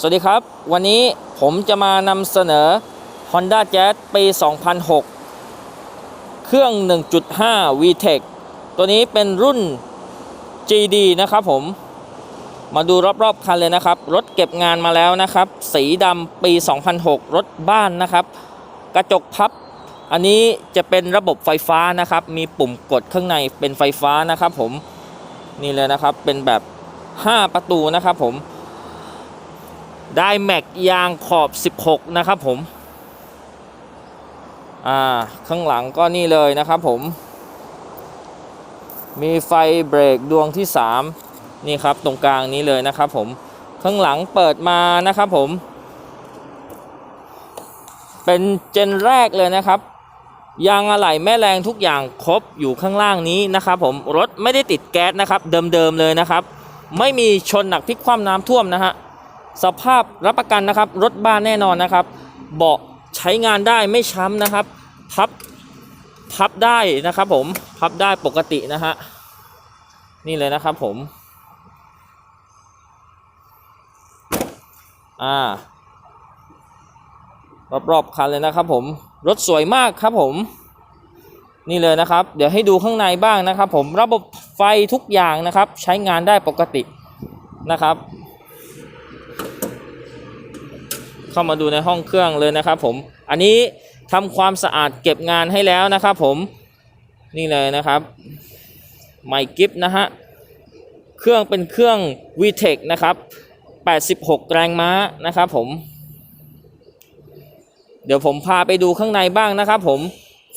สวัสดีครับ วันนี้ผมจะมานำเสนอ Honda Jazz ปี 2006 เครื่อง 1.5 VTEC ตัวนี้เป็นรุ่น GD นะครับผม มาดูรอบ ๆ คันเลยนะครับ รถเก็บงานมาแล้วนะครับ สีดำปี 2006 รถบ้านนะครับ กระจกพับ อันนี้จะเป็นระบบไฟฟ้านะครับ มีปุ่มกดข้างในเป็นไฟฟ้านะครับผม นี่เลยนะครับ เป็นแบบ 5 ประตูนะครับผม ได้แม็กยางขอบ 16 นะครับผม อ่า ข้างหลังก็นี่เลยนะครับผม มีไฟเบรกดวงที่ 3 นี่ครับตรงกลางนี้เลยนะครับผม ข้างหลังเปิดมานะครับผม เป็นเจนแรกเลยนะครับ ยางอะไหล่แม่แรงทุกอย่างครบอยู่ข้างล่างนี้นะครับผม รถไม่ได้ติดแก๊สนะครับ เดิมๆเลยนะครับ ไม่มีชนหนักพลิกคว่ำน้ำท่วมนะฮะ สภาพรับประกันนะครับ รถบ้านแน่นอนนะครับ เบาะใช้งานได้ไม่ช้ำนะครับ พับพับได้นะครับผมพับได้ปกตินะฮะนี่เลยนะครับผมอ่ารอบๆคันเลยนะครับผมรถสวยมากครับผม นี่เลยนะครับ เดี๋ยวให้ดูข้างในบ้างนะครับ ผมระบบไฟทุกอย่างนะครับ ใช้งานได้ปกตินะครับ เข้ามาดูในห้องเครื่องเลยนะครับผมอันนี้ทำความสะอาดเก็บงานให้แล้วนะครับผมนี่เลยนะครับไมกิฟนะฮะเครื่องเป็นเครื่อง VTEC นะครับ 86 แรงม้านะครับผม เดี๋ยวผมพาไปดูข้างในบ้างนะครับผม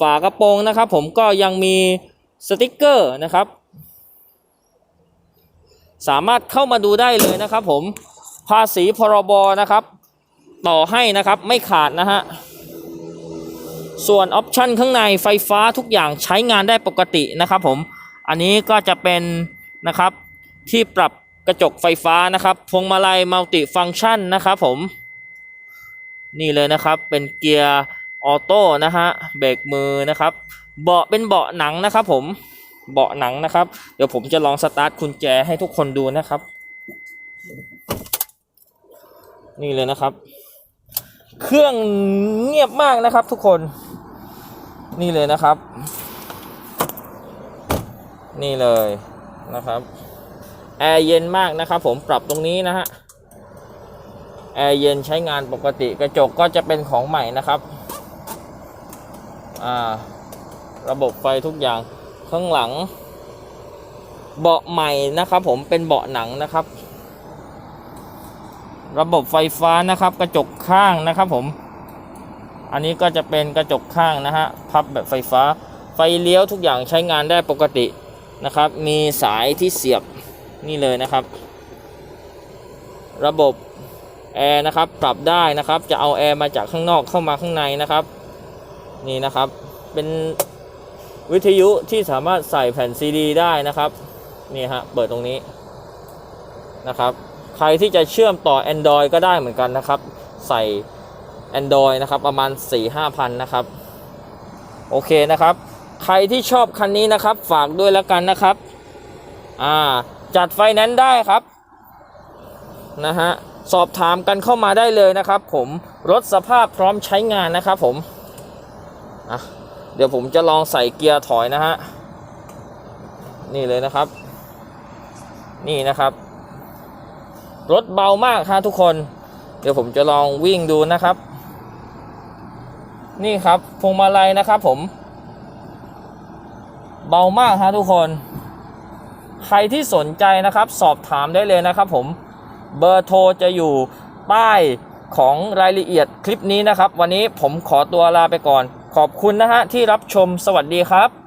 ฝากระโปรงนะครับผมก็ยังมีสติกเกอร์นะครับ สามารถเข้ามาดูได้เลยนะครับผมภาษีพรบนะครับ ต่อให้นะครับไม่ขาดนะฮะส่วนออปชันข้างในไฟฟ้าทุกอย่างใช้งานได้ปกตินะครับผมอันนี้ก็จะเป็นนะครับที่ปรับกระจกไฟฟ้านะครับพวงมาลัยมัลติฟังชันนะครับผมนี่เลยนะครับเป็นเกียร์ออโต้นะฮะเบรกมือนะครับ เบาะเป็นเบาะหนังนะครับผมเบาะหนังนะครับ เดี๋ยวผมจะลองสตาร์ทกุญแจให้ทุกคนดูนะครับ นี่เลยนะครับ เครื่องเงียบมากนะครับทุกคนนี่เลยนะครับ นี่เลยนะครับแอร์เย็นมากนะครับ ผมปรับตรงนี้นะฮะแอร์เย็นใช้งานปกติกระจกก็จะเป็นของใหม่นะครับอ่าระบบไฟทุกอย่างข้างหลัง เบาะใหม่นะครับ ผมเป็นเบาะหนังนะครับ ระบบไฟฟ้านะครับ กระจกข้างนะครับผม อันนี้ก็จะเป็นกระจกข้างนะฮะพับแบบไฟฟ้า ไฟเลี้ยวทุกอย่างใช้งานได้ปกตินะครับ มีสายที่เสียบนี่เลยนะครับ ระบบแอร์นะครับปรับได้นะครับ จะเอาแอร์มาจากข้างนอกเข้ามาข้างในนะครับ นี่นะครับ เป็นวิทยุที่สามารถใส่แผ่นซีดีได้นะครับ นี่ฮะ เปิดตรงนี้นะครับ ใครที่จะเชื่อมต่อ Android ก็ได้เหมือนกันนะครับ ใส่ Android นะครับประมาณ 4-5พันนะครับ โอเคนะครับ ใครที่ชอบคันนี้นะครับ ฝากด้วยแล้วกันนะครับ อ่า จัดไฟแนนซ์ได้ครับ นะฮะ สอบถามกันเข้ามาได้เลยนะครับผม รถสภาพพร้อมใช้งานนะครับผม อะ เดี๋ยวผมจะลองใส่เกียร์ถอยนะฮะ นี่เลยนะครับ นี่นะครับ รถเบามากฮะทุกคน เดี๋ยวผมจะลองวิ่งดูนะครับ นี่ครับพวงมาลัยนะครับผม เบามากฮะทุกคน ใครที่สนใจนะครับ สอบถามได้เลยนะครับผมเบอร์โทรจะอยู่ป้ายของรายละเอียดคลิปนี้นะครับ วันนี้ผมขอตัวลาไปก่อน ขอบคุณนะฮะที่รับชมสวัสดีครับ